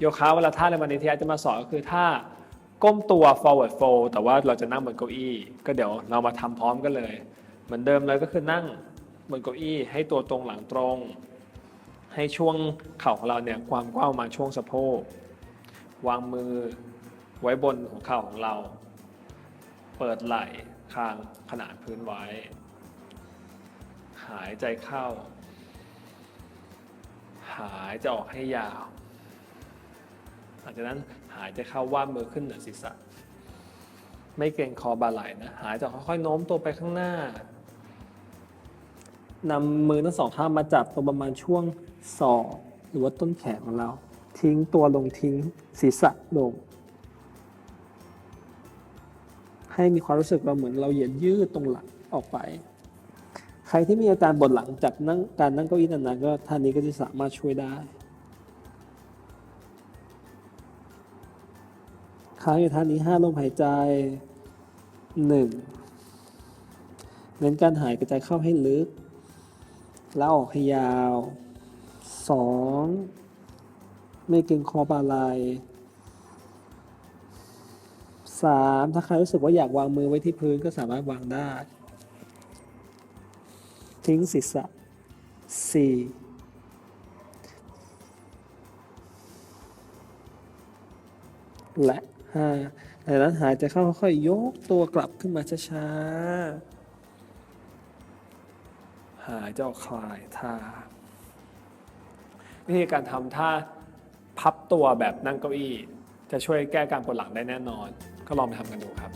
โยคะเวลาท่าในวันนี้ที่อาจจะมาสอนก็คือท่าก้มตัว forward fold แต่ว่าเราจะนั่งบนเก้าอี้ ก็เดี๋ยวเรามาทำพร้อมกันเลย เหมือนเดิมเลยก็คือนั่งบนเก้าอี้ให้ตัวตรงหลังตรง ให้ช่วงเข่าของเราเนี่ยความกว้างมาช่วงสะโพกวางมือไว้บนหัวเข่าของเรา เปิดไหล่คางขนานพื้นไว้ หายใจเข้า หายใจออกให้ยาว หลังจากนั้นหายใจเข้าว่ามือขึ้นเหนือศีรษะ ไม่เกรงคอบาไหล่นะ หายใจค่อยๆโน้มตัวไปข้างหน้านำมือทั้งสองข้างมาจับตรงประมาณช่วงศอกหรือว่าต้นแขนของเรา ทิ้งตัวลงทิ้งศีรษะลง ให้มีความรู้สึกเราเหมือนเราเหยียดยืดตรงหลังออกไป ใครที่มีอาการปวดหลังจากนั่งการนั่งเก้าอี้นานๆก็ท่านี้ก็จะสามารถช่วยได้ ค้างอยู่ท่านี้ห้าลมหายใจหนึ่งเน้นการหายกระจายเข้าให้ลึก แล้วออกให้ยาวสองไม่เกรงคอบาไหลายสามถ้าใครรู้สึกว่าอยากวางมือไว้ที่พื้นก็สามารถวางได้ ทิ้งศีรษะสี่และ ห้าจากนั้นหายใจเข้าค่อยยกตัวกลับขึ้นมาช้าๆ หายใจออกคลายท่าวิธีการทำท่าพับตัวแบบนั่งเก้าอี้ จะช่วยแก้การปวดหลังได้แน่นอน ก็ลองไปทำกันดูครับ